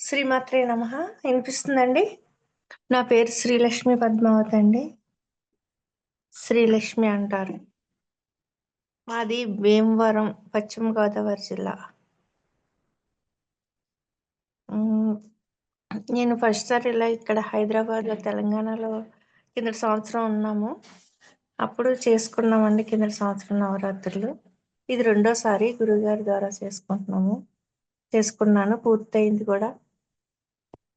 శ్రీమాత్రే నమ. వినిపిస్తుందండి? నా పేరు శ్రీలక్ష్మి పద్మావతి అండి. శ్రీలక్ష్మి అంటారు. మాది భీమవరం పశ్చిమ గోదావరి జిల్లా మ్మ్. నేను ఫస్ట్ సారి ఇలా ఇక్కడ హైదరాబాద్లో తెలంగాణలో కింద సంవత్సరం ఉన్నాము. అప్పుడు చేసుకున్నామండి కింద సంవత్సరం నవరాత్రులు. ఇది రెండోసారి గురుగారి ద్వారా చేసుకుంటున్నాము. చేసుకున్నాను పూర్తయింది కూడా.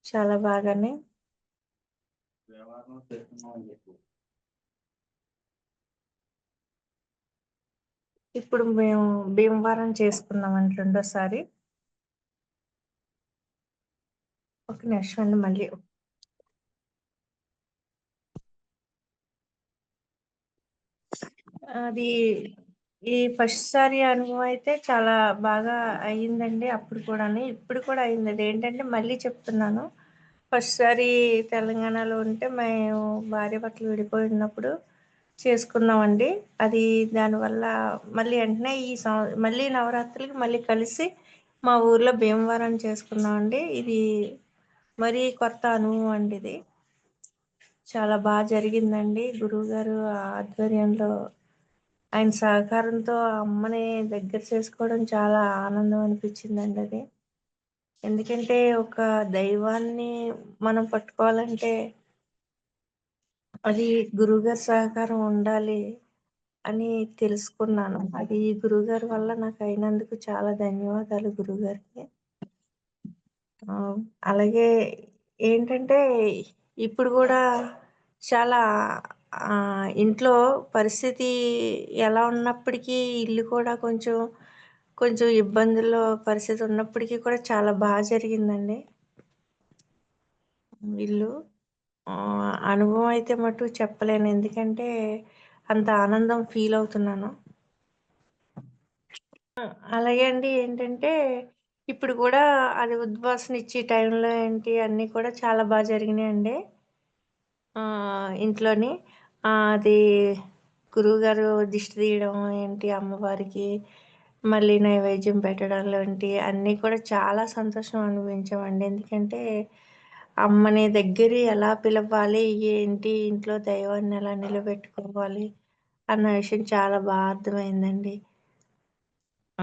చాలా బాగానే. ఇప్పుడు మేము భీమవరం చేసుకున్నామండి రెండోసారి. ఒక నిమిషం అండి మళ్ళీ. అది ఈ ఫస్ట్ సారి అనుభవం అయితే చాలా బాగా అయ్యిందండి అప్పుడు కూడా ఇప్పుడు కూడా అయింది అది ఏంటంటే మళ్ళీ చెప్తున్నాను. ఫస్ట్ సారి తెలంగాణలో ఉంటే మేము భార్య భర్తలు విడిపోయి ఉన్నప్పుడు చేసుకున్నామండి. అది దానివల్ల మళ్ళీ వెంటనే ఈ సంవ మళ్ళీ నవరాత్రులకి మళ్ళీ కలిసి మా ఊర్లో భీమవరం చేసుకున్నామండి. ఇది మరీ కొత్త అనుభవం అండి ఇది. చాలా బాగా జరిగిందండి. గురువుగారు ఆధ్వర్యంలో ఆయన సహకారంతో ఆ అమ్మని దగ్గర చేసుకోవడం చాలా ఆనందం అనిపించిందండి అది. ఎందుకంటే ఒక దైవాన్ని మనం పట్టుకోవాలంటే అది గురువుగారి సహకారం ఉండాలి అని తెలుసుకున్నాను. అది గురువుగారి వల్ల నాకు అయినందుకు చాలా ధన్యవాదాలు గురువుగారికి ఆ, అలాగే ఏంటంటే ఇప్పుడు కూడా చాలా ఇంట్లో పరిస్థితి ఎలా ఉన్నప్పటికీ ఇల్లు కూడా కొంచెం కొంచెం ఇబ్బందుల్లో పరిస్థితి ఉన్నప్పటికీ కూడా చాలా బాగా జరిగిందండి. ఇల్లు అనుభవం అయితే మటు చెప్పలేను. ఎందుకంటే అంత ఆనందం ఫీల్ అవుతున్నాను. అలాగే అండి ఏంటంటే ఇప్పుడు కూడా అది ఉద్వాసన ఇచ్చే టైంలో ఏంటి అన్నీ కూడా చాలా బాగా జరిగినాయండి. ఇంట్లోని అది గురువుగారు దిష్టి తీయడం ఏంటి అమ్మవారికి మళ్ళీ నైవేద్యం పెట్టడం లాంటి అన్నీ కూడా చాలా సంతోషం అనిపించామండి ఎందుకంటే అమ్మని దగ్గర ఎలా పిలవాలి ఏంటి ఇంట్లో దైవాన్ని ఎలా నిలబెట్టుకోవాలి అన్న విషయం చాలా బాగా అర్థమైందండి.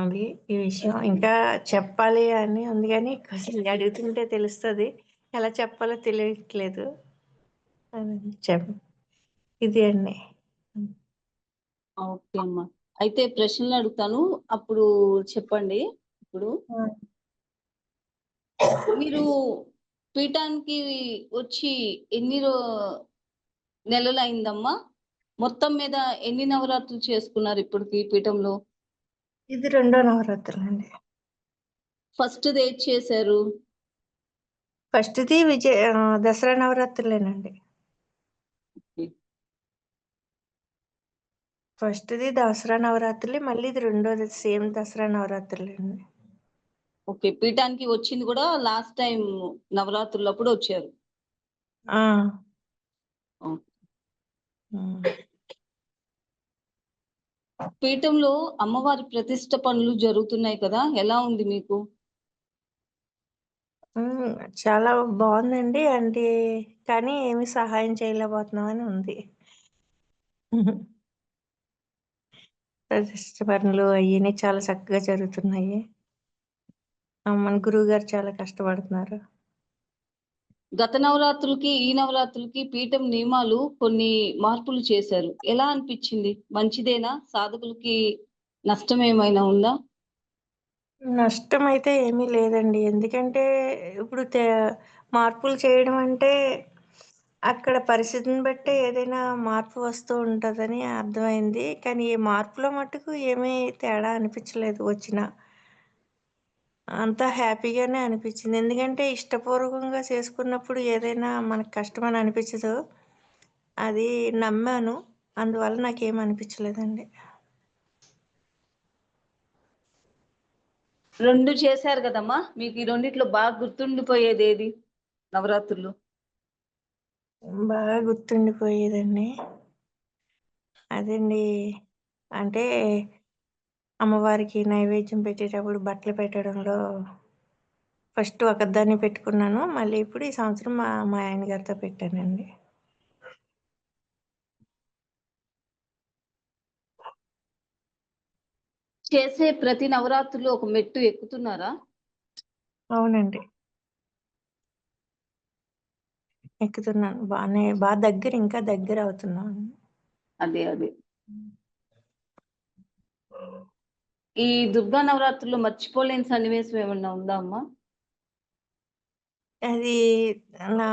అది ఈ విషయం. ఇంకా చెప్పాలి అని ఉంది కానీ కొంచెం అడుగుతుంటే తెలుస్తుంది. ఎలా చెప్పాలో తెలియట్లేదు. ఇది అండి. ఓకే అమ్మా. అయితే ప్రశ్నలు అడుగుతాను. అప్పుడు చెప్పండి. ఇప్పుడు మీరు పీఠానికి వచ్చి ఎన్ని రో నెలలు అయిందమ్మా మొత్తం మీద ఎన్ని నవరాత్రులు చేసుకున్నారు ఇప్పటికి పీఠంలో? ఇది రెండో నవరాత్రులు అండి ఫస్ట్ ఏది చేశారు ఫస్ట్ది విజయ దసరా నవరాత్రులేనండి ఫస్ట్ది దసరా నవరాత్రులు మళ్ళీ ఇది రెండోది సేమ్ దసరా నవరాత్రులు అండి ఓకే పీఠానికి వచ్చింది కూడా లాస్ట్ టైం నవరాత్రులప్పుడు వచ్చారు ఆ. ఓకే. ఉమ్. పీఠంలో అమ్మవారి ప్రతిష్ట పనులు జరుగుతున్నాయి కదా? ఎలా ఉంది మీకు? ఉమ్, చాలా బాగుందండి అంటే కానీ ఏమి సహాయం చేయలేకపోతున్నామని ఉంది. ప్రతిష్ట పనులు అయ్యి చాలా చక్కగా జరుగుతున్నాయి. ఆ, మన గురువు గారు చాలా కష్టపడుతున్నారు. గత నవరాత్రులకి ఈ నవరాత్రులకి పీఠం నియమాలు కొన్ని మార్పులు చేశారు. ఎలా అనిపించింది? మంచిదేనా? సాధకులకి నష్టం ఏమైనా ఉందా? నష్టం అయితే ఏమీ లేదండి. ఎందుకంటే ఇప్పుడు మార్పులు చేయడం అంటే అక్కడ పరిస్థితిని బట్టి ఏదైనా మార్పు వస్తూ ఉంటుందని అర్థమైంది. కానీ ఈ మార్పులో మట్టుకు ఏమీ తేడా అనిపించలేదు వచ్చిన. అంతా హ్యాపీగానే అనిపించింది. ఎందుకంటే ఇష్టపూర్వకంగా చేసుకున్నప్పుడు ఏదైనా మనకు కష్టమని అనిపించదు. అది నమ్మాను. అందువల్ల నాకేం అనిపించలేదండి. రెండు చేశారు కదమ్మా. మీకు ఈ రెండిట్లో బాగా గుర్తుండిపోయేది ఏది? నవరాత్రులు. బాగా గుర్తుండిపోయేదండి. అదండి. అంటే అమ్మవారికి నైవేద్యం పెట్టేటప్పుడు బట్టలు పెట్టడంలో ఫస్ట్ ఒకదాన్ని పెట్టుకున్నాను. మళ్ళీ ఇప్పుడు ఈ సంవత్సరం మా మా ఆయన గారితో పెట్టానండి. చేసే ప్రతి నవరాత్రులు ఒక మెట్టు ఎక్కుతున్నారా? అవునండి. ఎక్కుతున్నాను. బాగానే బాగా దగ్గర ఇంకా దగ్గర అవుతున్నాను. అదే అదే. ఈ దుర్గా నవరాత్రులు మర్చిపోలేని సన్నివేశం ఏమన్నా ఉందా అమ్మా? అది నా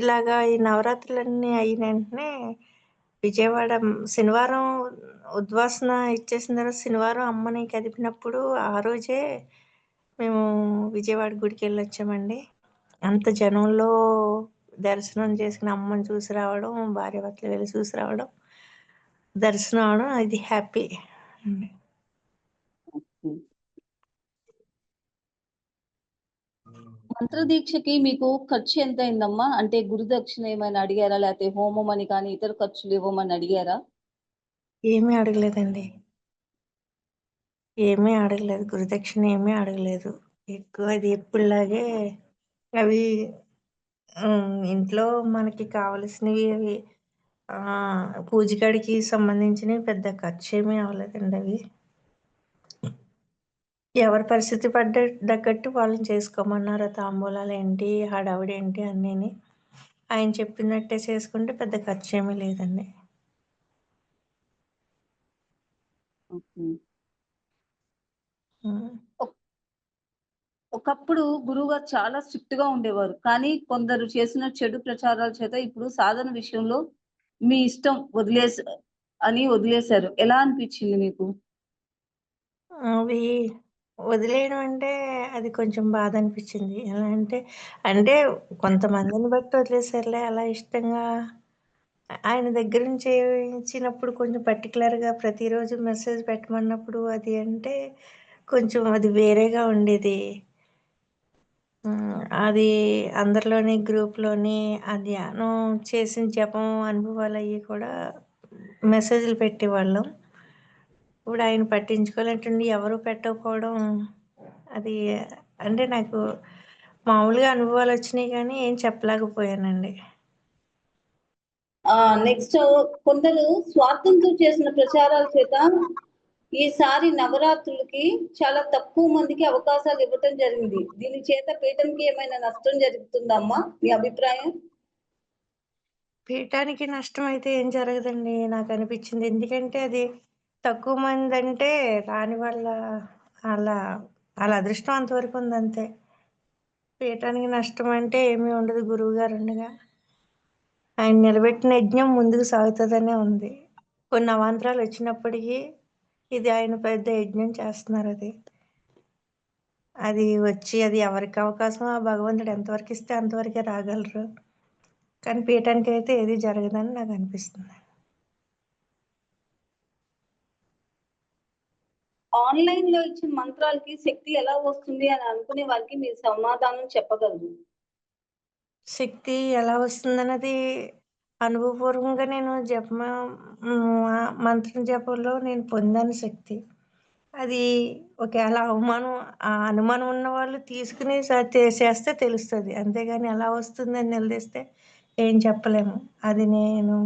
ఇలాగా ఈ నవరాత్రులన్నీ అయిన వెంటనే విజయవాడ శనివారం ఉద్వాసన ఇచ్చేసిన తర్వాత శనివారం అమ్మని కదిపినప్పుడు ఆ రోజే మేము విజయవాడ గుడికి వెళ్ళి వచ్చామండి అంత జనంలో దర్శనం చేసుకుని అమ్మని చూసి రావడం భార్య భర్తలు వెళ్ళి చూసి రావడం దర్శనం అవడం ఇది హ్యాపీ అండి. మంత్ర దీక్షకి మీకు ఖర్చు ఎంత అయిందమ్మా అంటే గురుదక్షిణ ఏమైనా అడిగారా? లేకపోతే హోమం అని కానీ ఇతర ఖర్చులు ఇవ్వమని అడిగారా? ఏమీ అడగలేదండి. ఏమీ అడగలేదు. గురుదక్షిణ ఏమీ అడగలేదు. ఎక్కువ అది ఎప్పుడులాగే అవి ఇంట్లో మనకి కావలసినవి అవి ఆ, పూజకాడికి సంబంధించినవి పెద్ద ఖర్చు ఏమీ అవ్వలేదండి అవి. ఎవరి పరిస్థితి పడ్డ తగ్గట్టు వాళ్ళని చేసుకోమన్నారు. తాంబూలాలు ఏంటి హడావుడి ఏంటి అన్నీని. ఆయన చెప్పినట్టే చేసుకుంటే పెద్ద ఖర్చు ఏమీ లేదండి. ఒకప్పుడు గురువు గారు చాలా స్ట్రిక్ట్గా ఉండేవారు. కానీ కొందరు చేసిన చెడు ప్రచారాల చేత ఇప్పుడు సాధన విషయంలో మీ ఇష్టం వదిలేసి అని వదిలేశారు. ఎలా అనిపించింది మీకు? అవి వదిలేయడం అంటే అది కొంచెం బాధ అనిపించింది ఎలా అంటే అంటే కొంతమందిని బట్టి వదిలేసారులే అలా ఇష్టంగా ఆయన దగ్గర నుంచి చేయించినప్పుడు కొంచెం పర్టికులర్గా ప్రతిరోజు మెసేజ్ పెట్టమన్నప్పుడు అది అంటే కొంచెం అది వేరేగా ఉండేది. అది అందరిలోని గ్రూప్లోని ఆ ధ్యానం చేసిన జపం అనుభవాలు అవి కూడా మెసేజ్లు పెట్టేవాళ్ళం. ఇప్పుడు ఆయన పట్టించుకోలేటండి ఎవరు పెట్టకపోవడం అది అంటే నాకు మామూలుగా అనుభవాలు వచ్చినాయి కానీ ఏం చెప్పలేకపోయానండి. నెక్స్ట్ కొందరు స్వార్థంతో చేసిన ప్రచారాల చేత ఈసారి నవరాత్రులకి చాలా తక్కువ మందికి అవకాశాలు ఇవ్వటం జరిగింది. దీని చేత పీఠంకి ఏమైనా నష్టం జరుగుతుందమ్మా? మీ అభిప్రాయం? పీఠానికి నష్టం అయితే ఏం జరగదండి నాకు అనిపించింది. ఎందుకంటే అది తక్కువ మంది అంటే రాని వాళ్ళ వాళ్ళ వాళ్ళ అదృష్టం అంతవరకు ఉంది అంతే పీఠానికి నష్టం అంటే ఏమీ ఉండదు గురువు గారు ఉండగా. ఆయన నిలబెట్టిన యజ్ఞం ముందుకు సాగుతుందనే ఉంది. కొన్ని అవాంతరాలు వచ్చినప్పటికీ ఇది ఆయన పెద్ద యజ్ఞం చేస్తున్నారు అది. అది వచ్చి అది ఎవరికి అవకాశం ఆ భగవంతుడు ఎంతవరకు ఇస్తే అంతవరకే రాగలరు. కానీ పీఠానికి అయితే ఏది జరగదని నాకు అనిపిస్తుంది. ఆన్లైన్లో ఇచ్చిన మంత్రాలకి శక్తి ఎలా వస్తుంది అని అనుకునే వారికి మీరు సమాధానం చెప్పగలరు? శక్తి ఎలా వస్తుందన్నది అనుభవపూర్వకంగా నేను జప మంత్రం జపంలో నేను పొందాను శక్తి. అది ఒకవేళ అవమానం ఆ అనుమానం ఉన్న వాళ్ళు తీసుకుని చేస్తే తెలుస్తుంది. అంతేగాని ఎలా వస్తుందని నిలదీస్తే ఏం చెప్పలేము. అది నేను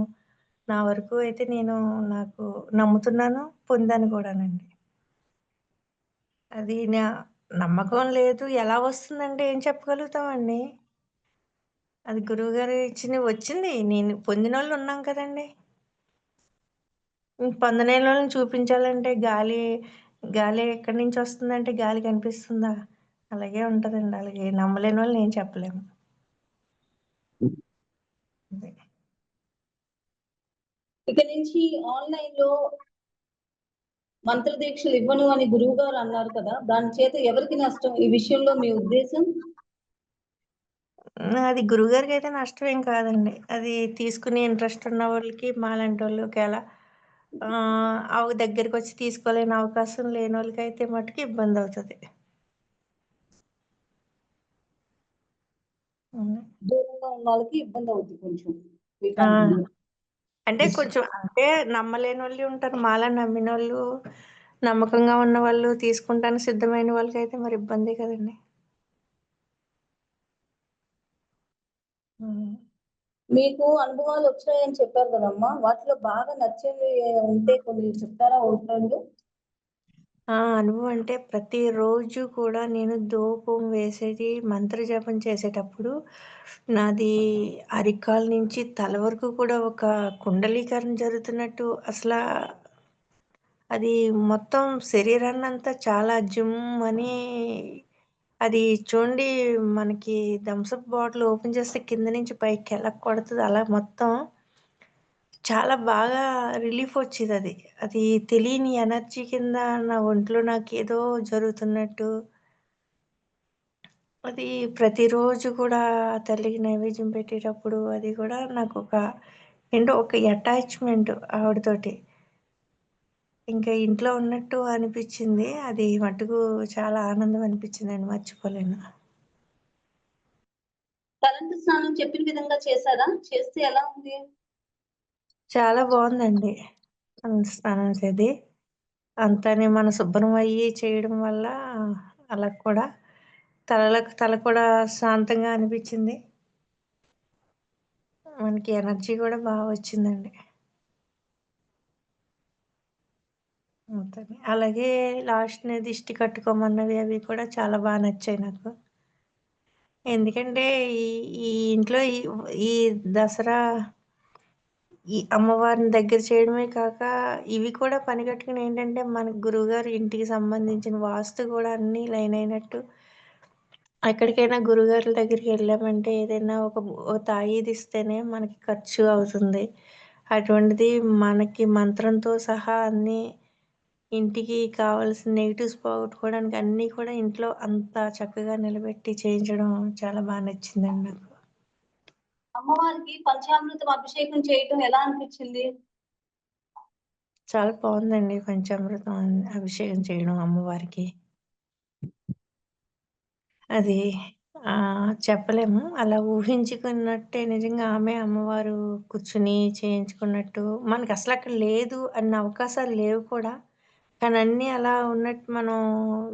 నా వరకు అయితే నేను నాకు నమ్ముతున్నాను పొందాను కూడానండి. అది నా నమ్మకం లేదు. ఎలా వస్తుందంటే ఏం చెప్పగలుగుతామండి? అది గురువుగారు ఇచ్చిన వచ్చింది. నేను పొందిన వాళ్ళు ఉన్నాం కదండి. పొందనే వాళ్ళని చూపించాలంటే గాలి గాలి ఎక్కడి నుంచి వస్తుందంటే గాలి కనిపిస్తుందా? అలాగే ఉంటుందండి. అలాగే నమ్మలేని వాళ్ళు నేను చెప్పలేము. ఇక నుంచి ఆన్లైన్లో మంత్ర దీక్షలు ఇవ్వను అని గురువు గారు అన్నారు కదా దాని చేత ఎవరికి నష్టం ఈ విషయంలో మీ ఉద్దేశం అది గురువుగారికి అయితే నష్టం ఏం కాదండి అది తీసుకునే ఇంట్రెస్ట్ ఉన్న వాళ్ళకి మాలాంటి వాళ్ళు ఒకవేళ ఆహ్, అవి దగ్గరకొచ్చి తీసుకోలేని అవకాశం లేనోళ్ళకైతే మట్టుకు ఇబ్బందవుతది. హ్మ్. దూరంగా ఉన్నోళ్ళకి ఇబ్బందవుద్ది కొంచెం. ఆ! వీటందులో. అంటే కొంచెం అంటే నమ్మలేనోళ్ళు ఉంటారు. మాలా నమ్మినోళ్ళు, నమ్మకంగా ఉన్నవాళ్ళు, తీసుకుంటానికి సిద్ధమైన వాళ్ళకైతే మరి ఇబ్బందే కదండీ! మీకు అనుభవాలొచ్చాయని చెప్పారు కదమ్మా! వాటిలో బాగా నచ్చేవి ఉంటే కొన్ని చెప్తారా 1, 2? ఆ! అనుభవం అంటే ప్రతిరోజు కూడా నేను ధూపం వేసేది, మంత్రజపం చేసేటప్పుడు నాది అరికాల నుంచి తల వరకు కూడా ఒక కుండలీకరణ జరుగుతున్నట్టు అసలా అది మొత్తం శరీరాన్నంతా చాలా జిమ్ అని అది చూడండి మనకి థమ్స్అప్ బాటిల్ ఓపెన్ చేస్తే కింద నుంచి పైకి ఎలా కొడుతుంది అలా మొత్తం చాలా బాగా రిలీఫ్ వచ్చేది అది అది తెలియని ఎనర్జీ కింద నా ఒంట్లో నాకు ఏదో జరుగుతున్నట్టు అది ప్రతిరోజు కూడా తల్లికి నైవేద్యం పెట్టేటప్పుడు అది కూడా నాకు ఒక ఏంటో ఒక అటాచ్‌మెంట్ ఆవిడతోటి. ఇంకా ఇంట్లో ఉన్నట్టు అనిపించింది అది మట్టుకు చాలా ఆనందం అనిపించింది అని మర్చిపోలేను. తలంటు స్నానం చెప్పిన విధంగా చేశారా? చేస్తే ఎలా ఉంది? చాలా బావుందండి. తలంటు స్నానం చేది. అంతానే మన శుభ్రం అయ్యి చేయడం వల్ల అలా కూడా తలలకు తల కూడా శాంతంగా అనిపిచ్చింది. మనకి ఎనర్జీ గూడా బా వచ్చిందండి. అంతనే. అలాగే లాస్ట్ని దిష్టి కట్టుకోమన్నవి అవి కూడా చాలా బా నచ్చాయి నాకు. ఎందుకంటే ఈ ఈ ఇంట్లో ఈ ఈ దసరా ఈ అమ్మవారిని దగ్గర చేయడమే కాక ఇవి కూడా పనిగట్టుకుని ఏంటంటే మన గురుగారు ఇంటికి సంబంధించిన వాస్తు కూడా అన్నీ లైన్ అయినట్టు ఎక్కడికైనా గురుగారుల దగ్గరికి వెళ్ళామంటే ఏదైనా ఒక తాయిది ఇస్తేనే మనకి ఖర్చు అవుతుంది. అటువంటిది మనకి మంత్రంతో సహా అన్నీ ఇంటికి కావాల్సిన నెగిటివ్స్ పోగొట్టుకోవడానికి అన్నీ కూడా ఇంట్లో అంత చక్కగా నిలబెట్టి చేయించడం చాలా బాగా నచ్చిందండి నాకు. అమ్మవారికి పంచామృతం అభిషేకం చేయటం ఎలా అనిపించింది చాలా బాగుందండి పంచామృతం అభిషేకం చేయడం అమ్మవారికి. అది ఆ చెప్పలేము. అలా ఊహించుకున్నట్టే నిజంగా ఆమె అమ్మవారు కూర్చుని చేయించుకున్నట్టు మనకి అసలు అక్కడ లేదు అన్న అవకాశాలు లేవు కూడా. కానీ అన్నీ అలా ఉన్నట్టు మనం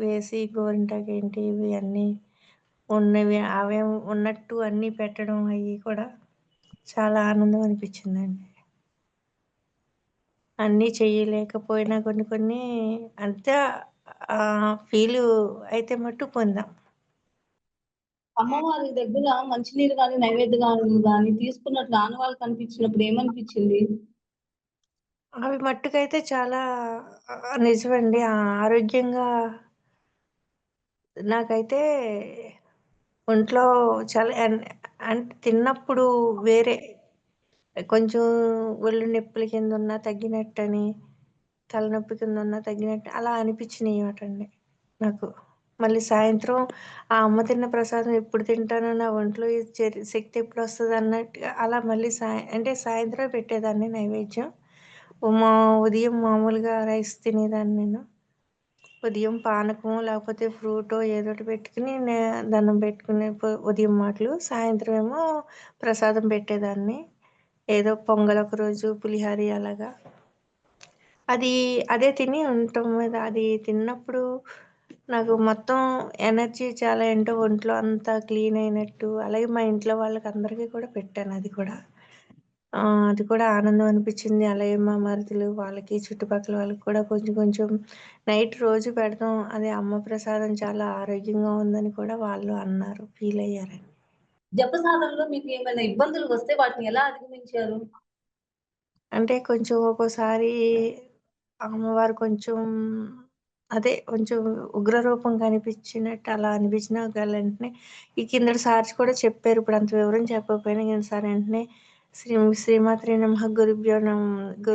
వేసి గోరింటాకేంటి ఇవి అన్నీ ఉన్నవి అవే ఉన్నట్టు అన్నీ పెట్టడం అవి కూడా చాలా ఆనందం అనిపిచ్చిందండి. అన్నీ చేయలేకపోయినా కొన్ని కొన్ని అంతా ఫీలు అయితే మట్టు పొందాం. అమ్మవారి దగ్గర మంచినీరు గాని, నైవేద్యాలు గాని తీసుకున్నట్లు ఆనవాళ్ళు కనిపించినప్పుడు ఏమనిపిచ్చింది? అవి మట్టుకైతే చాలా ఆహ్, నిజమండి. ఆరోగ్యంగా నాకైతే ఒంట్లో చాలా ఎన్ అంటే తిన్నప్పుడు వేరే కొంచెం ఒళ్ళు నొప్పుల కిందున్నా తగ్గినట్టని, తలనొప్పి కింద ఉన్నా తగ్గినట్టు అలా అనిపించినియటండి నాకు. మళ్ళీ సాయంత్రం ఆ అమ్మ తిన్న ప్రసాదం ఎప్పుడు తింటానో నా ఒంట్లో ఈ ఎప్పుడు శక్తి అన్నట్టుగా అలా మళ్ళీ సాయం అంటే సాయంత్రం పెట్టేదాన్ని నైవేద్యం. మా ఉదయం మామూలుగా రైస్ తినేదాన్ని నేను. ఉదయం పానకం లేకపోతే ఫ్రూటో ఏదో పెట్టుకుని నే దండం పెట్టుకునే పొ ఉదయం మాటలు. సాయంత్రం ఏమో ప్రసాదం పెట్టేదాన్ని. ఏదో పొంగల్ ఒకరోజు, పులిహారి అలాగా. అది అదే తిని ఉండటం మీద అది తిన్నప్పుడు నాకు మొత్తం ఎనర్జీ చాలా ఏంటో ఒంట్లో అంతా క్లీన్ అయినట్టు, అలాగే మా ఇంట్లో వాళ్ళకి అందరికీ కూడా పెట్టాను అది కూడా. ఆ! అది కూడా ఆనందం అనిపిచ్చింది. అలాగే మా మరుదులు వాళ్ళకి, చుట్టుపక్కల వాళ్ళకి కూడా కొంచెం కొంచెం నైట్ రోజు పెడతాం. అది అమ్మ ప్రసాదం చాలా ఆరోగ్యంగా ఉందని కూడా వాళ్ళు అన్నారు. ఫీల్ అయ్యారండి. జప సాధనలో మీకు ఏమైనా ఇబ్బందులు వస్తే వాటిని ఎలా అధిగమించారు? అంటే కొంచెం ఒక్కోసారి అమ్మవారు కొంచెం అదే కొంచెం ఉగ్రరూపం కనిపించినట్టు అలా అనిపించినా వెంటనే ఈ కిందటి సార్స్ కూడా చెప్పారు. ఇప్పుడు అంత వివరం చెప్పకపోయినా కింద సార్ వెంటనే శ్రీ శ్రీమాత్రే నమ గురుభ్యో నమ గు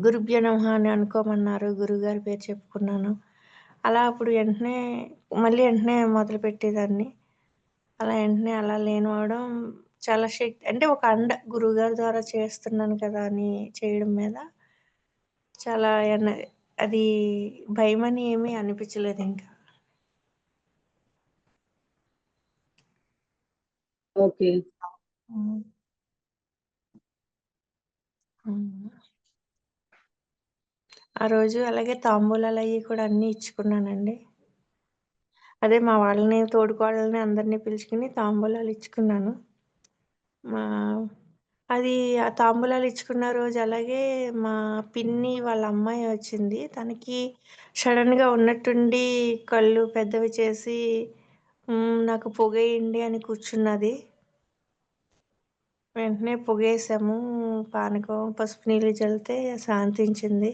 గురుభ్యో అని అనుకోమన్నారు. గురుగారి పేరు చెప్పుకున్నాను. అలా అప్పుడు వెంటనే మళ్ళీ వెంటనే మొదలుపెట్టేదాన్ని. అలా వెంటనే అలా లేనివడం చాలా శక్తి అంటే ఒక అండ గురుగారి ద్వారా చేస్తున్నాను కదా అని చేయడం మీద చాలా ఎన అది అని ఏమీ అనిపించలేదు ఇంకా. ఓకే. హ్మ్. ఆ రోజు అలాగే తాంబూలాలయ్యి కూడా అన్నీ ఇచ్చుకున్నానండి. అదే మా వాళ్ళని, తోడికోడళ్ళని అందరిని పిలుచుకొని తాంబూలాలు ఇచ్చుకున్నాను. మా అది ఆ తాంబూలాలు ఇచ్చుకున్న రోజు అలాగే మా పిన్ని వాళ్ళ అమ్మాయి వచ్చింది. తనకి సడెన్‌గా ఉన్నట్టుండి కళ్ళు పెద్దవి చేసి హ్మ్. నాకు పొగేయండి అని కూర్చున్నది. వెంటనే పొగేసాము. పానకం, పసుపు నీళ్ళు చల్లితే శాంతించింది.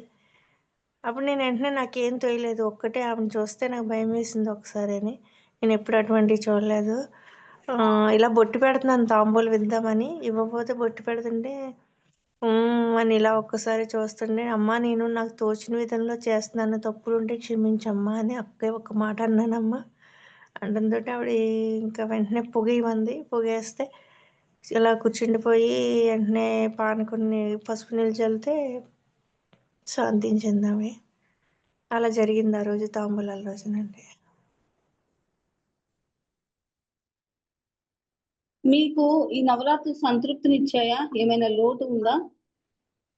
అప్పుడు నేను వెంటనే నాకేం తోయలేదు. ఒక్కటే ఆమెను చూస్తే నాకు భయం వేసింది ఒకసారి అని నేను ఎప్పుడు అటువంటివి చూడలేదు. ఇలా బొట్టు పెడుతున్నాను తాంబూలు విద్దామని ఇవ్వకపోతే బొట్టు పెడుతుంటే అని ఇలా ఒక్కసారి చూస్తుండే, "అమ్మా నేను నాకు తోచిన విధంలో చేస్తున్నాను. తప్పులు ఉంటే క్షమించమ్మా" అని ఒకే ఒక్క మాట అన్నానమ్మా. అంటంతో ఆవిడ ఇంకా వెంటనే పొగేయమంది. పొగేస్తే ఇలా కూర్చుండిపోయి వెంటనే పానకంని పసుపు నీళ్ళు చల్లితే శాంతించిందామె. అలా జరిగింది ఆ రోజు తాంబూలాల రోజునండి. మీకు ఈ నవరాత్రులు సంతృప్తినిచ్చాయా? ఏమైనా లోటు ఉందా?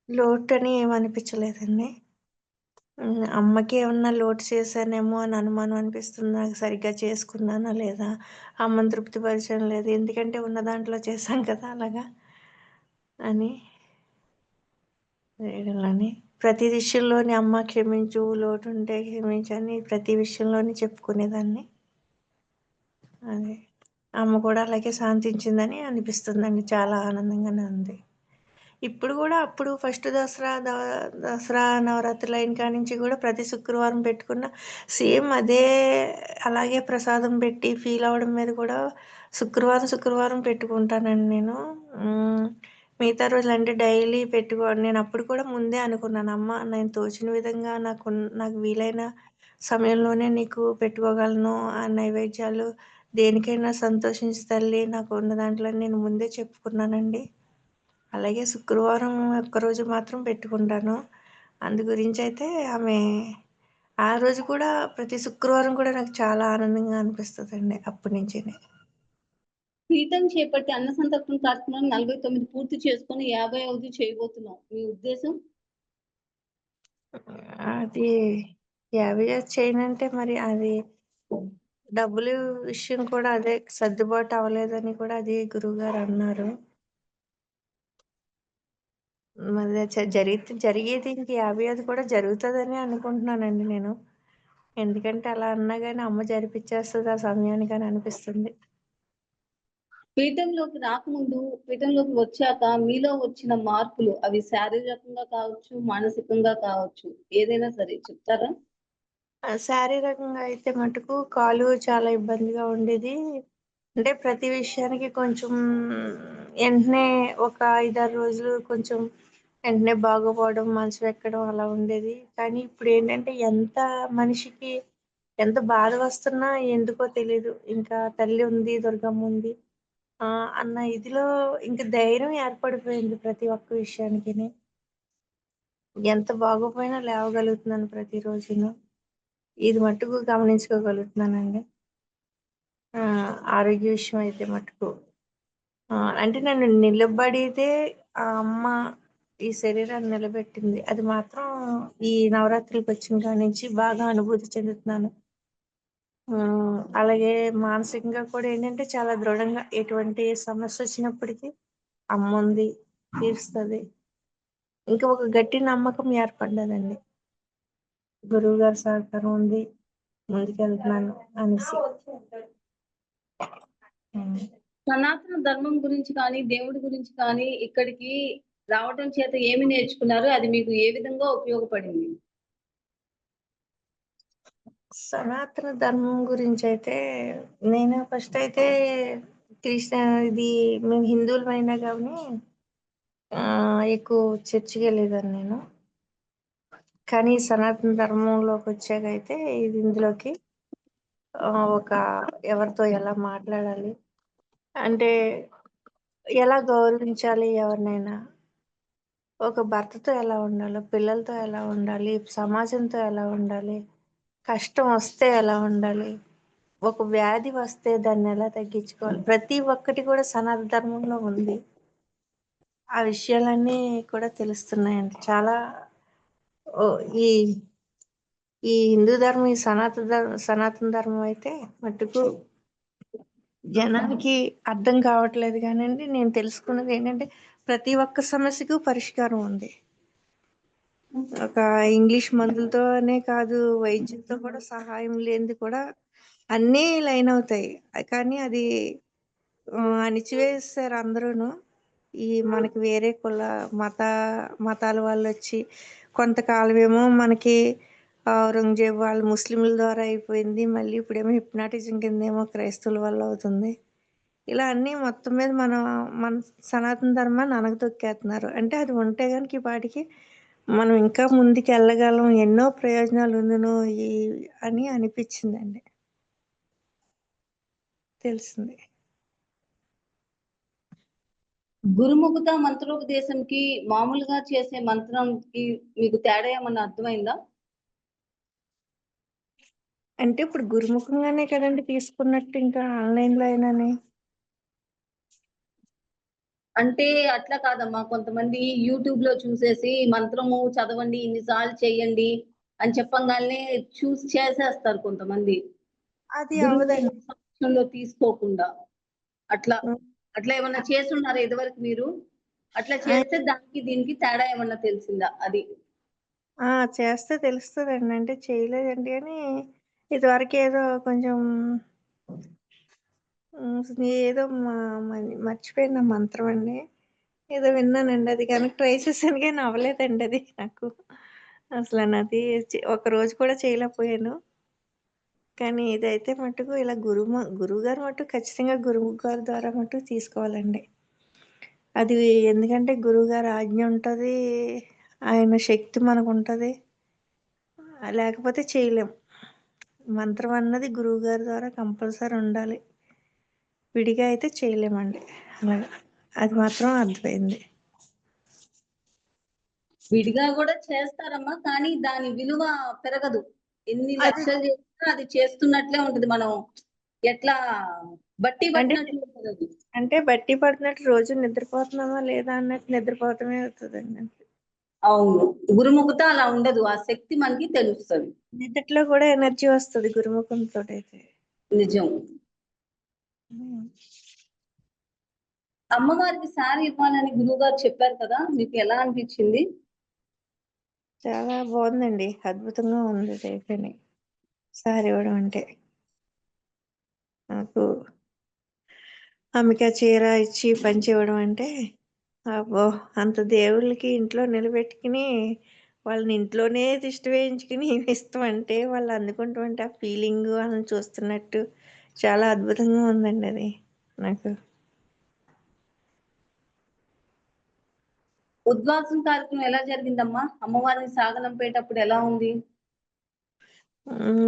లోటని ఏమనిపించలేదండి. అమ్మకి ఏమన్నా లోటు చేశానేమో అని అనుమానం అనిపిస్తుంది. నాకు సరిగ్గా చేసుకున్నానా లేదా? అమ్మని తృప్తిపరచడం లేదు ఎందుకంటే ఉన్న దాంట్లో చేశాం కదా అలాగా. అని. అని ప్రతి విషయంలోని అమ్మ క్షమించు, లోటు ఉంటే క్షమించని ప్రతి విషయంలోని చెప్పుకునేదాన్ని. అదే. అమ్మ కూడా అలాగే శాంతించిందని అనిపిస్తుందండి. చాలా ఆనందంగానే ఉంది. ఇప్పుడు కూడా అప్పుడు ఫస్ట్ దసరా దసరా నవరాత్రులు అయిన కాడ్నుంచి కూడా ప్రతి శుక్రవారం పెట్టుకున్న సేమ్ అదే అలాగే ప్రసాదం పెట్టి ఫీల్ అవ్వడం మీద కూడా శుక్రవారం, శుక్రవారం పెట్టుకుంటానండి నేను. మిగతా మిగతా రోజులంటే డైలీ పెట్టుకో నేను అప్పుడు కూడా ముందే అనుకున్నాను. అమ్మ నేను తోచిన విధంగా నాకు నాకు వీలైన సమయంలోనే నీకు పెట్టుకోగలను. ఆ నైవేద్యాలు దేనికైనా సంతోషించి తల్లి. నాకు ఉన్న దాంట్లో నేను ముందే చెప్పుకున్నానండి. అలాగే శుక్రవారం ఒక్కరోజు మాత్రం పెట్టుకుంటాను. అందు గురించయితే ఆమె ఆ రోజు కూడా ప్రతి శుక్రవారం కూడా నాకు చాలా ఆనందంగా అనిపిస్తదండి అప్పటినుంచినే. పీఠం చేపట్టి అన్న సంతర్పణ కార్యక్రమాన్ని 49 పూర్తి చేసుకొని 50వది చేయబోతున్నాం. మీ ఉద్దేశం? అది 50 చేయనంటే మరి అది డబ్బులు విషయం కూడా అదే సర్దుబాటు అవ్వలేదని కూడా అది గురువుగారు అన్నారు. మరి జరిగితే జరిగేది ఇంక 50 కూడా జరుగుతదనే అనుకుంటున్నానండి నేను. ఎందుకంటే అలా అన్నా గాని అమ్మ జరిపిచ్చేస్తది ఆ సమయానికి అని అనిపిస్తుంది. పీఠంలోకి రాకముందు, పీఠంలోకి వచ్చాక మీలో వచ్చిన మార్పులు అవి శారీరకంగా కావచ్చు, మానసికంగా కావచ్చు. ఏదైనా సరే చెప్తారా? శారీరకంగా అయితే మటుకు కాలు చాలా ఇబ్బందిగా ఉండేది. అంటే ప్రతి విషయానికి కొంచెం ఎంటనే ఒక 5, 6 రోజులు కొంచెం వెంటనే బాగోపోవడం, మనసు ఎక్కడం అలా ఉండేది. కానీ ఇప్పుడు ఏంటంటే ఎంత మనిషికి ఎంత బాధ వస్తున్నా ఎందుకో తెలీదు. ఇంకా తల్లి ఉంది, దుర్గమ్మ ఉంది. ఆ అన్న ఇదిలో ఇంక ధైర్యం ఏర్పడిపోయింది ప్రతి ఒక్క విషయానికి ఎంత బాగోపోయినా లేవగలుగుతున్నాను ప్రతిరోజును. ఇది మట్టుకు గమనించుకోగలుగుతున్నానండి. ఆ! ఆరోగ్య విషయం అయితే మటుకు. అంటే నన్ను నిలబడితే ఆ అమ్మ ఈ శరీరాన్ని నిలబెట్టింది. అది మాత్రం ఈ నవరాత్రులకొచ్చిన వచ్చిన నుంచి బాగా అనుభూతి చెందుతున్నాను. అలాగే మానసికంగా కూడా ఏంటంటే చాలా దృఢంగా ఎటువంటి సమస్య వచ్చినప్పటికీ అమ్మ ఉంది తీరుస్తుంది ఇంకా ఒక గట్టి నమ్మకం ఏర్పడ్డదండి. గురువుగారి సహకారం ఉంది. ముందుకెళ్తున్నాను అనేసి. సనాతన ధర్మం గురించి కానీ, దేవుడి గురించి కానీ ఇక్కడికి రావటం చేత ఏమి నేర్చుకున్నారు? అది మీకు ఏ విధంగా ఉపయోగపడింది? సనాతన ధర్మం గురించి అయితే నేను ఫస్ట్ అయితే క్రిస్టియా ఇది మేము హిందువులమైనా కానీ ఎక్కువ ఎక్కువ చర్చికెళ్ళేదాన్ని నేను. కానీ సనాతన ధర్మంలోకి వచ్చాక అయితే ఇది ఇందులోకి ఒక ఎవరితో ఎలా మాట్లాడాలి? అంటే ఎలా గౌరవించాలి ఎవరినైనా? ఒక భర్తతో ఎలా ఉండాలో, పిల్లలతో ఎలా ఉండాలి, సమాజంతో ఎలా ఉండాలి, కష్టం వస్తే ఎలా ఉండాలి, ఒక వ్యాధి వస్తే దాన్ని ఎలా తగ్గించుకోవాలి ప్రతి ఒక్కటి కూడా సనాతన ధర్మంలో ఉంది. ఆ విషయాలన్నీ కూడా తెలుస్తున్నాయండి. చాలా ఓ, ఈ ఈ హిందూ ధర్మం ఈ సనాతన ధర్మం సనాతన ధర్మం అయితే మట్టుకు జనానికి అర్థం కావట్లేదు కానండి నేను తెలుసుకున్నది ఏంటంటే ప్రతి ఒక్క సమస్యకు పరిష్కారం ఉంది. ఒక ఇంగ్లీష్ మందులతోనే కాదు వైద్యులతో కూడా సహాయం లేనిది కూడా అన్నీ లైన్ అవుతాయి. కానీ అది అణిచివేస్తారు అందరూను. ఈ మనకి వేరే కుల మత మతాల వాళ్ళు వచ్చి కొంతకాలమేమో మనకి ఔరంగజేబ్ వాళ్ళు ముస్లింల ద్వారా అయిపోయింది. మళ్ళీ ఇప్పుడేమో హిప్నాటిజం కిందేమో క్రైస్తవుల వల్ల అవుతుంది. ఇలా అన్నీ మొత్తం మీద మన మన సనాతన ధర్మాన్ని అనగదొక్కేస్తున్నారు అంటే అది ఉంటే కనుక ఈ పాటికి మనం ఇంకా ముందుకు వెళ్ళగలం. ఎన్నో ప్రయోజనాలు ఉందును ఈ అని అనిపించిందండి. తెలిసింది. గురుముఖత మంత్రోపదేశంకి మామూలుగా చేసే మంత్రంకి మీకు తేడా ఏమన్నా అర్థమైందా? అంటే ఇప్పుడు గురుముఖంగానే కదండి తీసుకున్నట్టు ఇంకా ఆన్లైన్లో అయినానే? అంటే అట్లా కాదమ్మా. కొంతమంది యూట్యూబ్లో చూసేసి మంత్రము చదవండి ఇన్నిసార్లు చేయండి అని చెప్పంగానే చూసి చేసేస్తారు కొంతమంది. అది అవదండి తీసుకోకుండా. అట్లా. అట్లా ఏమన్నా చేస్తున్నారు ఇదివరకు మీరు? అట్లా చేస్తే దానికి దీనికి తేడా ఏమన్నా తెలిసిందా అది? ఆ చేస్తే తెలుస్తుందండి. అంటే చేయలేదండి కానీ ఇదివరకు ఏదో కొంచెం ఏదో మా- మ- మర్చిపోయిన మంత్రం అండి. ఏదో విన్నానండి అది కానీ ట్రై చేశాను కానీ అవ్వలేదండి అది నాకు. అసలు నాది ఒక రోజు కూడా చేయలేకపోయాను. కానీ ఇదైతే మటుకు ఇలా గురువు గురువుగారు మటు ఖచ్చితంగా గురువు గారి ద్వారా మటుకు తీసుకోవాలండి. అది ఎందుకంటే గురువుగారు ఆజ్ఞ ఉంటుంది ఆయన శక్తి మనకు ఉంటుంది లేకపోతే చేయలేం. మంత్రం అన్నది గురువు గారి ద్వారా కంపల్సరీ ఉండాలి. విడిగా అయితే చేయలేమండి. అలాగా. అది మాత్రం అర్థమైంది. విడిగా కూడా చేస్తారమ్మా కానీ దాని విలువ పెరగదు. ఎన్ని లక్షలు చేసినా అది చేస్తున్నట్లే ఉంటది మనం. ఎట్లా బట్టి పట్టినట్లు అంటే బట్టి పడుతున్నట్టు రోజు నిద్రపోతున్నామా లేదా అన్నట్టు నిద్రపోవటమే అవుతుందండి. అవును. గురుముఖత అలా ఉండదు. ఆ శక్తి మనకి తెలుస్తుంది. నిద్రలో కూడా ఎనర్జీ వస్తుంది గురుముఖంతో అయితే నిజం అమ్మవారికి సారి ఇవ్వాలని గురువు గారు చెప్పారు కదా మీకు ఎలా అనిపించింది? చాలా బాగుందండి. అద్భుతంగా ఉంది అయితేనే సారి ఇవ్వడం అంటే. నాకు ఆమెకి చీర ఇచ్చి పంచి ఇవ్వడం అంటే అబ్బో! అంత దేవుళ్ళకి ఇంట్లో నిలబెట్టుకుని వాళ్ళని ఇంట్లోనే దిష్టి వేయించుకుని ఇష్టం అంటే వాళ్ళు అందుకుంటామంటే ఆ ఫీలింగ్ వాళ్ళని చూస్తున్నట్టు చాలా అద్భుతంగా ఉందండి అది నాకు. ఉద్వాసం కార్యక్రమం ఎలా జరిగిందమ్మా? అమ్మవారిని సాగనంపేటప్పుడు ఎలా ఉంది?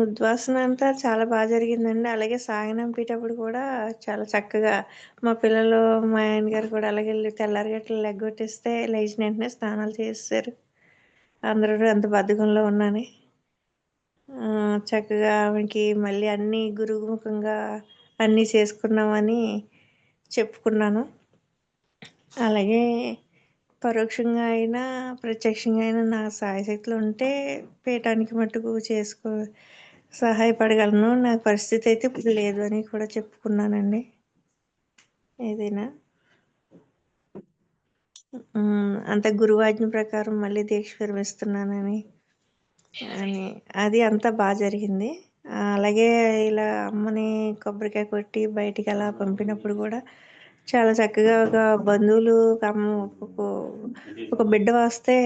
ఉద్వాసన అంతా చాలా బాగా జరిగిందండి. అలాగే సాగనంపేటప్పుడు కూడా చాలా చక్కగా మా పిల్లలు మా ఆయన గారు కూడా అలాగే వెళ్ళి తెల్లారి గట్ల లెగ్గొట్టేస్తే లేచిన వెంటనే స్నానాలు చేస్తారు అందరూ అంత బద్ధకంలో ఉన్నాను చక్కగా ఆమెకి మళ్ళీ అన్నీ గురుముఖంగా అన్నీ చేసుకున్నామని చెప్పుకున్నాను. అలాగే పరోక్షంగా అయినా ప్రత్యక్షంగా అయినా నా సాయశక్తులు ఉంటే పేటానికి మట్టుకు చేసుకో సహాయపడగలను. నా పరిస్థితి అయితే ఇప్పుడు లేదు అని కూడా చెప్పుకున్నానండి. ఏదైనా. అంత గురువాజ్ఞ ప్రకారం మళ్ళీ దీక్ష విరమిస్తున్నానని అని. అది అంతా బాగా జరిగింది. అలాగే ఇలా అమ్మని కొబ్బరికాయ కొట్టి బయటికి అలా పంపినప్పుడు కూడా చాలా చక్కగా ఒక బంధువులు ఒక ఒక- బిడ్డ వస్తే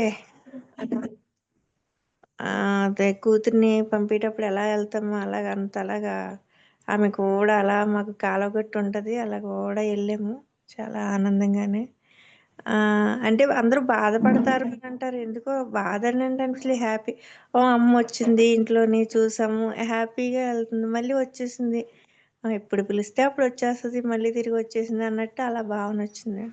అదే కూతుర్ని పంపేటప్పుడు ఎలా వెళ్తామో అలాగ అంత అలాగా ఆమె కూడా అలా మాకు కాలగొట్టు ఉంటుంది అలా కూడా వెళ్ళాము చాలా ఆనందంగానే. అంటే అందరూ బాధపడతారు అని అంటారు ఎందుకో బాధ అని అంటే అసలు హ్యాపీ ఓ అమ్మ వచ్చింది ఇంట్లోని చూసాము హ్యాపీగా వెళ్తుంది మళ్ళీ వచ్చేసింది. ఎప్పుడు పిలిస్తే అప్పుడు వచ్చేస్తుంది మళ్ళీ తిరిగి వచ్చేసింది అన్నట్టు అలా భావన వచ్చింది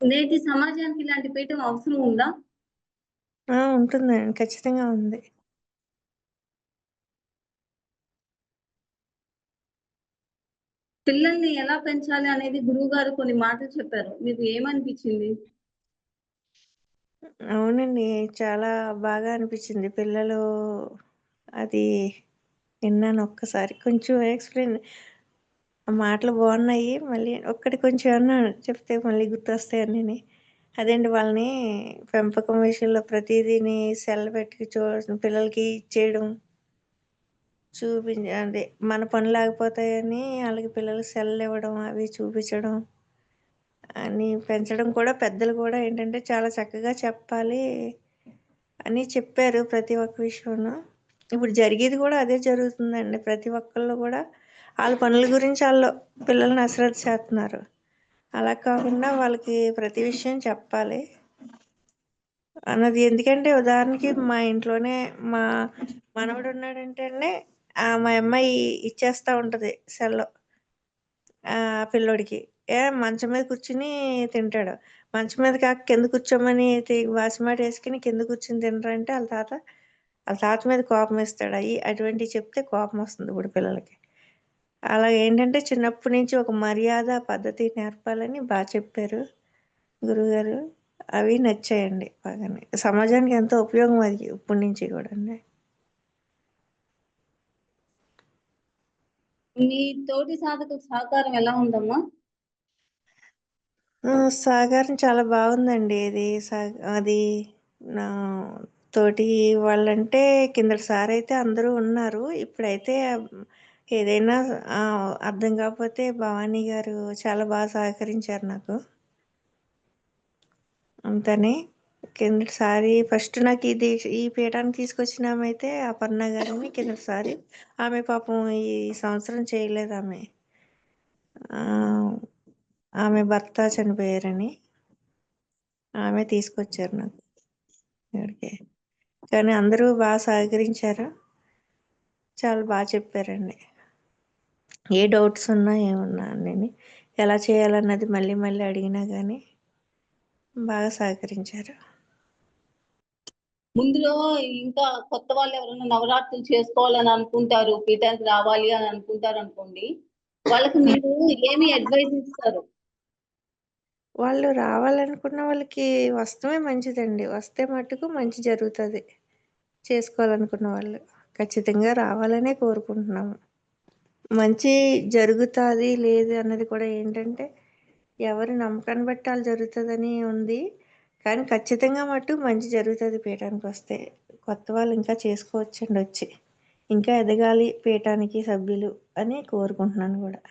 నేటి సమాజానికి ఇలాంటి పీఠం అవసరం ఉందా ఆ! ఉంటుందండి. ఖచ్చితంగా ఉంది. పిల్లల్ని ఎలా పెంచాలి అనేది గురువుగారు కొన్ని మాటలు చెప్పారు. మీకు ఏమనిపించింది? అవునండి. చాలా బాగా అనిపించింది. పిల్లలు అది విన్నాను ఒక్కసారి. కొంచెం ఎక్స్‌ప్లెయిన్ ఆ మాటలు బాగున్నాయి. మళ్ళీ ఒక్కటి కొంచెం ఏమన్నా చెప్తే మళ్ళీ గుర్తొస్తాయని అదేంటి వాళ్ళని పెంపకం విషయంలో ప్రతిదీని సెల్ పెట్టి చూ పిల్లలకి ఇచ్చేయడం. చూపించ అదే మన పనులు ఆగిపోతాయని వాళ్ళకి పిల్లలకి సెల్ ఇవ్వడం, అవి చూపించడం. అని పెంచడం కూడా పెద్దలు కూడా ఏంటంటే చాలా చక్కగా చెప్పాలి అని చెప్పారు ప్రతి ఒక్క విషయంలో. ఇప్పుడు జరిగేది కూడా అదే జరుగుతుందండి. ప్రతి ఒక్కళ్ళు కూడా వాళ్ళ పనుల గురించి వాళ్ళు పిల్లల్ని అశ్రద్ధ చేస్తున్నారు. అలా కాకుండా వాళ్ళకి ప్రతి విషయం చెప్పాలి. అన్నది ఎందుకంటే ఉదాహరణకి మా ఇంట్లోనే మా మనవడు ఉన్నాడంటే మా అమ్మాయి ఇచ్చేస్తూ ఉంటుంది సెల్లో పిల్లోడికి. ఏ మంచం మీద కూర్చొని తింటాడు. మంచం మీద కాక కింద కూర్చోమని వాసిమాట వేసుకుని కింద కూర్చొని తినరంటే వాళ్ళ తాత ఆళ్ళ తాత మీద కోపమేస్తాడు. అయి అటువంటివి చెప్తే కోపమొస్తుంది ఇప్పుడు పిల్లలకి. అలా ఏంటంటే చిన్నప్పటి నుంచి ఒక మర్యాద, పద్ధతి నేర్పాలని బా చెప్పారు గురువుగారు. అవి నచ్చాయండి బాగానే. సమాజానికి ఎంతో ఉపయోగం అది ఇప్పటి నుంచి గూడండి. మీ తోటి సాధకుల సహకారం ఎలా ఉందమ్మా? సహకారం చాలా బాగుందండి. ఇది అది నా తోటి వాళ్ళంటే కిందటి అయితే అందరూ ఉన్నారు. ఇప్పుడైతే ఏదైనా అర్థం కాకపోతే భవానీ గారు చాలా బాగా సహకరించారు నాకు. అంతని కిందటిసారి ఫస్ట్ నాకు ఇది ఈ పీఠానికి తీసుకొచ్చిన ఆమె అయితే అపర్ణ గారని కిందటిసారి. ఆమె పాపం ఈ సంవత్సరం చేయలేదు ఆమె ఆమె భర్త చనిపోయారని. ఆమె తీసుకొచ్చారు నాకు. ఇక్కడికి. కానీ అందరూ బాగా సహకరించారు. చాలా బాగా చెప్పారండి. ఏ డౌట్స్ ఉన్నా ఏమున్నా నేను ఎలా చేయాలన్నది మళ్ళీ మళ్ళీ అడిగినా కానీ బాగా సహకరించారు. ముందులో ఇంకా కొత్త వాళ్ళు ఎవరైనా నవరాత్రులు చేసుకోవాలని అనుకుంటారు. పీఠానికి రావాలి అని అనుకుంటారు అనుకోండి వాళ్ళకి మీరు ఏమి అడ్వైస్ ఇస్తారు? వాళ్ళు రావాలనుకున్న వాళ్ళకి వస్తమే మంచిదండి. వస్తే మట్టుకు మంచి జరుగుతది. చేసుకోవాలనుకున్న వాళ్ళు. ఖచ్చితంగా రావాలనే కోరుకుంటున్నాము. మంచి జరుగుతాది, లేదు అన్నది కూడా ఏంటంటే ఎవరి నమ్మకాన్ని బట్టి ఆళ్ళు జరుగుతదని ఉంది. కానీ ఖచ్చితంగా మట్టుకు మంచి జరుగుతది పీఠానికొస్తే. కొత్త వాళ్ళు ఇంకా చేసుకోవచ్చండి వచ్చి. ఇంకా ఎదగాలి పీఠానికి సభ్యులు అని కోరుకుంటున్నాను గూడా.